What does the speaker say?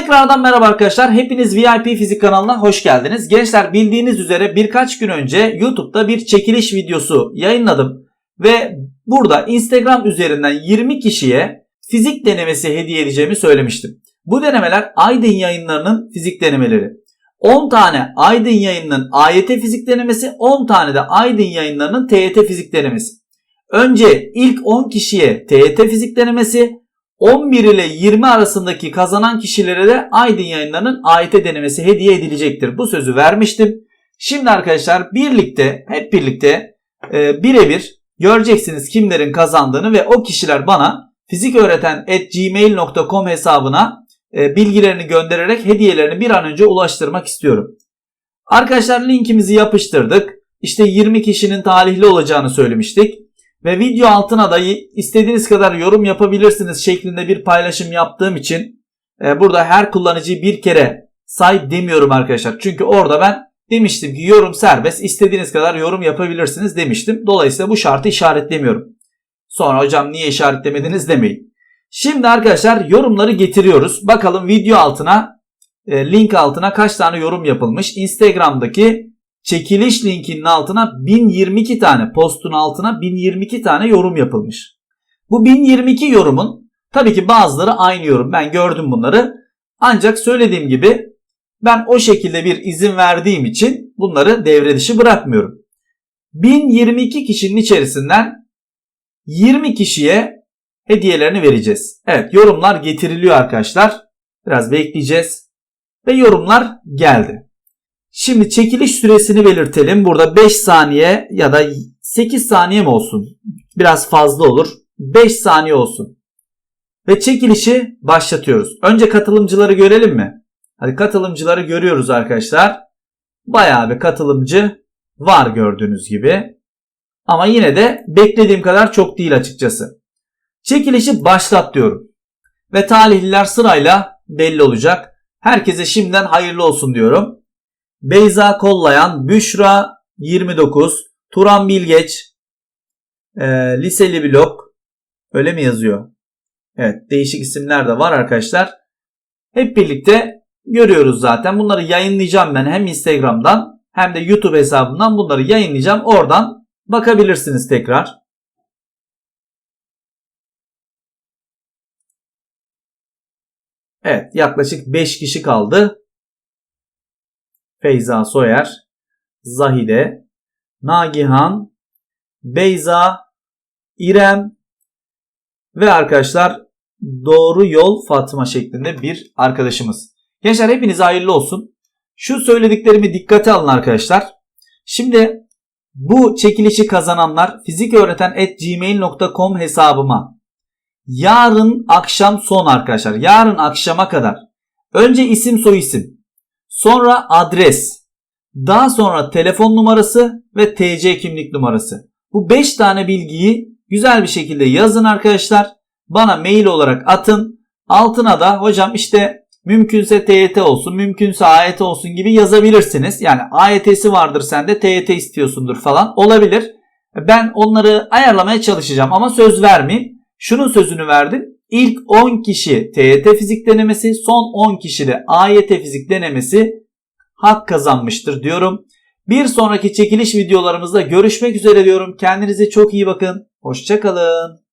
Tekrardan merhaba arkadaşlar. Hepiniz VIP Fizik kanalına hoş geldiniz. Gençler bildiğiniz üzere birkaç gün önce YouTube'da bir çekiliş videosu yayınladım. Ve burada Instagram üzerinden 20 kişiye fizik denemesi hediye edeceğimi söylemiştim. Bu denemeler Aydın yayınlarının fizik denemeleri. 10 tane Aydın yayınının AYT fizik denemesi, 10 tane de Aydın yayınlarının TYT fizik denemesi. Önce ilk 10 kişiye TYT fizik denemesi, 11 ile 20 arasındaki kazanan kişilere de Aydın yayınlarının AYT denemesi hediye edilecektir. Bu sözü vermiştim. Şimdi arkadaşlar birlikte hep birlikte e, birebir göreceksiniz kimlerin kazandığını ve o kişiler bana fiziköğreten.gmail.com hesabına e, bilgilerini göndererek hediyelerini bir an önce ulaştırmak istiyorum. Arkadaşlar linkimizi yapıştırdık. İşte 20 kişinin talihli olacağını söylemiştik. Ve video altına da istediğiniz kadar yorum yapabilirsiniz şeklinde bir paylaşım yaptığım için e, burada her kullanıcıyı bir kere say demiyorum arkadaşlar. Çünkü orada ben demiştim ki yorum serbest istediğiniz kadar yorum yapabilirsiniz demiştim. Dolayısıyla bu şartı işaretlemiyorum. Sonra hocam niye işaretlemediniz demeyin. Şimdi arkadaşlar yorumları getiriyoruz. Bakalım video altına e, link altına kaç tane yorum yapılmış. Instagram'daki çekiliş linkinin altına 1022 tane postun altına 1022 tane yorum yapılmış. Bu 1022 yorumun tabii ki bazıları aynı yorum. Ben gördüm bunları. Ancak söylediğim gibi ben o şekilde bir izin verdiğim için bunları devre dışı bırakmıyorum. 1022 kişinin içerisinden 20 kişiye hediyelerini vereceğiz. Evet yorumlar getiriliyor arkadaşlar. Biraz bekleyeceğiz. Ve yorumlar geldi. Şimdi çekiliş süresini belirtelim. Burada 5 saniye ya da 8 saniye mi olsun? Biraz fazla olur. 5 saniye olsun. Ve çekilişi başlatıyoruz. Önce katılımcıları görelim mi? Hadi katılımcıları görüyoruz arkadaşlar. Bayağı bir katılımcı var gördüğünüz gibi. Ama yine de beklediğim kadar çok değil açıkçası. Çekilişi başlat diyorum. Ve talihliler sırayla belli olacak. Herkese şimdiden hayırlı olsun diyorum. Beyza Kollayan, Büşra 29, Turan Bilgeç, e, Liseli Blok öyle mi yazıyor? Evet değişik isimler de var arkadaşlar. Hep birlikte görüyoruz zaten. Bunları yayınlayacağım ben hem Instagram'dan hem de YouTube hesabından bunları yayınlayacağım. Oradan bakabilirsiniz tekrar. Evet yaklaşık 5 kişi kaldı. Feyza Soyer, Zahide, Nagihan, Beyza, İrem ve arkadaşlar Doğru Yol Fatma şeklinde bir arkadaşımız. Gençler hepinize hayırlı olsun. Şu söylediklerimi dikkate alın arkadaşlar. Şimdi bu çekilişi kazananlar fiziköğreten.gmail.com hesabıma yarın akşam son arkadaşlar. Yarın akşama kadar önce isim soy isim sonra adres daha sonra telefon numarası ve TC kimlik numarası. Bu 5 tane bilgiyi güzel bir şekilde yazın arkadaşlar. Bana mail olarak atın. Altına da hocam işte mümkünse TYT olsun, mümkünse AYT olsun gibi yazabilirsiniz. Yani AYT'si vardır sende TYT istiyorsundur falan olabilir. Ben onları ayarlamaya çalışacağım ama söz vermeyeyim. Şunun sözünü verdim. İlk 10 kişi TYT fizik denemesi, son 10 kişi de AYT fizik denemesi hak kazanmıştır diyorum. Bir sonraki çekiliş videolarımızda görüşmek üzere diyorum. Kendinize çok iyi bakın. Hoşçakalın.